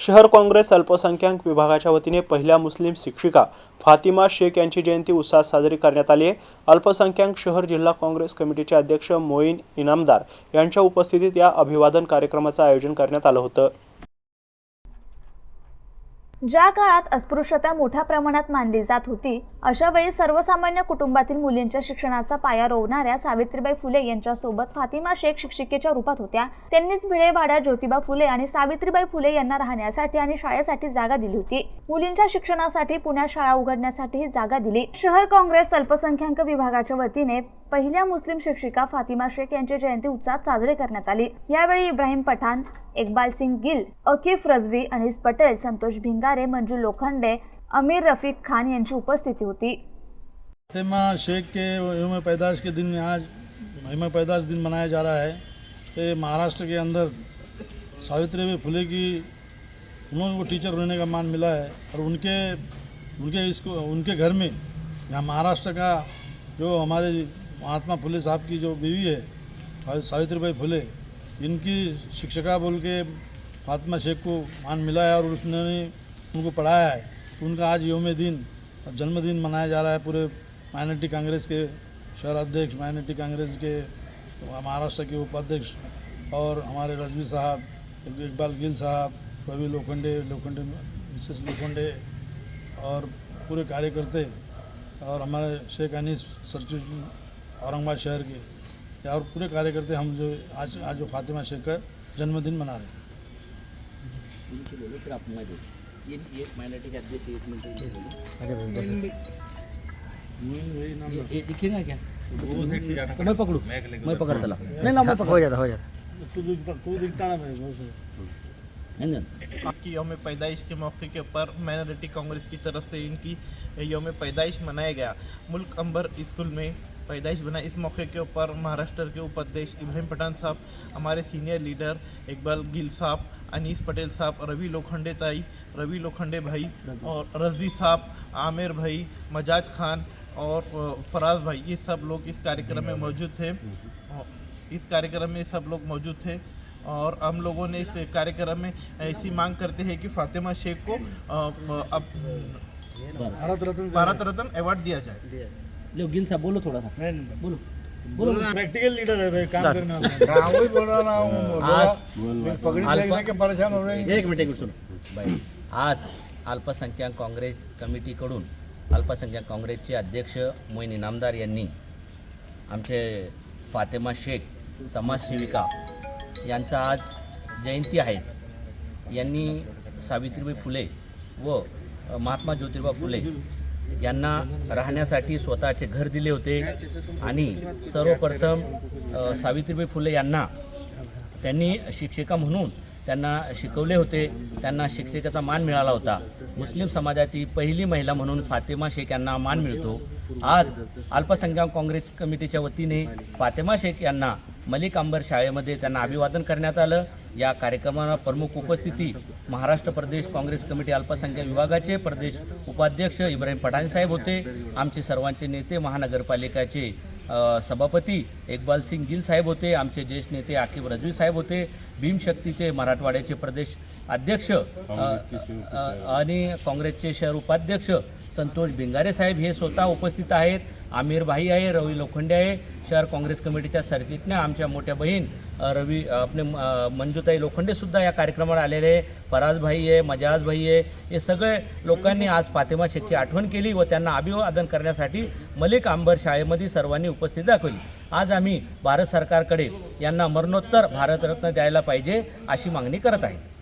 शहर काँग्रेस अल्पसंख्याक विभागाच्या वतीने पहिल्या मुस्लिम शिक्षिका फातिमा शेख यांची जयंती उत्साहात साजरी करण्यात आली आहे. अल्पसंख्याक शहर जिल्हा काँग्रेस कमिटीचे अध्यक्ष मोईन इनामदार यांच्या उपस्थितीत या अभिवादन कार्यक्रमाचं आयोजन करण्यात आलं होतं. ज्या काळात अस्पृश्यता मोठ्या प्रमाणात मानली जात होती अशा वेळी सर्वसामान्य कुटुंबातील मुलींच्या शिक्षणाचा पाया रोवणाऱ्या सावित्रीबाई फुले यांच्यासोबत फातिमा शेख शिक्षिकेच्या रूपात होत्या. त्यांनीच भिडेवाड्या ज्योतिबा फुले आणि सावित्रीबाई फुले यांना राहण्यासाठी आणि शाळेसाठी जागा दिली होती. मुलींच्या शिक्षणासाठी पुण्यात शाळा उघडण्यासाठी ही जागा दिली. शहर काँग्रेस अल्पसंख्याक विभागाच्या वतीने पहिल्या मुस्लिम शिक्षिका फातिमा शेख यांची जयंती उत्साहात साजरी करण्यात आली. यावेळी इब्राहिम पठाण इकबाल सिंग गिल अकीफ रजवी अनिस पटेल संतोष भिंगारे मंजू लोखंडे अमीर रफीक खान यांची उपस्थिती होती. फातिमा शेख के यौम पैदाश के दिन में आज यौम पैदाश दिन मनाया जा रहा है। ये महाराष्ट्र के अंदर सावित्रीबाई फुले की उन्होंने को टीचर होने का मान मिला है और उनके उनके इसको उनके घर में यहाँ महाराष्ट्र का जो हमारे महात्मा फुले साहब की जो बीवी है, सावि- सावित्रीबाई फुले, इनकी शिक्षिका बोल के फातिमा शेख को मान मिला है और उसने उनको पढ़ाया है। उनका आज योम दिन, जन्मदिन मनाया जा रहा है पूरे माइनॉरिटी कांग्रेस के शहर अध्यक्ष, माइनॉरिटी कांग्रेस के महाराष्ट्र के उपाध्यक्ष और हमारे रजवी साहब, इकबाल गिल साहब रवि लोखंडे लोखंडे, मिसेस लोखंडे और पूरे कार्यकर्ते और हमारे शेख अनीस सरचू औरंगाबाद शहर के और पूरे कार्यकर्ते हम जो आज आज जो फातिमा शेख का जन्मदिन मना रहे हैं। ये ये माइनॉरिटी के अध्यक्ष एक मिनट ये ये दिखेगा क्या? तो मैं पकड़ू। मैं पकड़ता ला नहीं ना मैं पकड़। हो जाता हो जाता। तू दिखता दिखता ना आपकी योम पैदाइश के मौके के ऊपर माइनॉरिटी कांग्रेस की तरफ़ से इनकी योम पैदाइश मनाया गया। मुल्क अंबर स्कूल में पैदाइश बना इस मौके के ऊपर महाराष्ट्र के उपाध्यक्ष इब्राहिम पठान साहब हमारे सीनियर लीडर इकबाल गिल साहब अनीस पटेल साहब रवि लोखंडे ताई रवि लोखंडे भाई और रजवी साहब आमिर भाई मजाज खान और फराज भाई ये सब लोग इस कार्यक्रम में मौजूद थे। इस कार्यक्रम में सब लोग मौजूद थे और हम लोगों ने इस कार्यक्रम में ऐसी मांग करते हैं कि फातिमा शेख को अब भारत रत्न भारत रत्न अवार्ड दिया जाए। लो गिल साहब बोलो थोड़ा सा बोलो. बोलो प्रैक्टिकल लीडर है भाई काम करने वाला एक मिनिट एक मिनिट सुनो. बाई आज अल्पसंख्याक काँग्रेस कमिटीकडून अल्पसंख्याक काँग्रेसचे अध्यक्ष मोईन इनामदार यांनी आमचे फातेमा शेख समाजसेविका यांचा आज जयंती आहे. यांनी सावित्रीबाई फुले व महात्मा ज्योतिबा फुले यांना राहण्यासाठी स्वतःचे घर दिले होते. आणि सर्वप्रथम सावित्रीबाई फुले यांना त्यांनी शिक्षिका म्हणून त्यांना शिकवले होते. त्यांना शिक्षिकेचा मान मिळाला होता. मुस्लिम समाजातील पहिली महिला म्हणून फातिमा शेख यांना मान मिळतो. आज अल्पसंख्याक काँग्रेस कमिटीच्या वतीने फातिमा शेख यांना मलिक अंबर शाळेमध्ये त्यांना अभिवादन करण्यात आलं. या कार्यक्रमाला प्रमुख उपस्थिती महाराष्ट्र प्रदेश काँग्रेस कमिटी अल्पसंख्याक विभागाचे प्रदेश उपाध्यक्ष इब्राहिम पठाण साहेब होते आमचे सर्वांचे नेते महानगरपालिकाचे सभापती इकबाल सिंग गिल साहेब होते आमचे ज्येष्ठ नेते आकिब रजवी साहेब होते भीमशक्तीचे मराठवाड्याचे प्रदेश अध्यक्ष आणि काँग्रेसचे शहर उपाध्यक्ष संतोष भिंगारे साहेब हे स्वतः उपस्थित आहेत. आमिर भाई आहे रवी लोखंडे आहे. शहर काँग्रेस कमिटीच्या सरचिटण्या आमच्या मोठ्या बहीण रवी आपले अ, मंजुताई लोखंडेसुद्धा या कार्यक्रमाला आलेले आहे. पराजभाई आहे मजाजभाई आहे. हे सगळे लोकांनी आज फातिमा शेखची आठवण केली व त्यांना अभिवादन करण्यासाठी मलिक आंबर शाळेमध्ये सर्वांनी उपस्थित दाखवली. आज आम्ही भारत सरकारकडे यांना मरणोत्तर भारतरत्न द्यायला पाहिजे अशी मागणी करत आहे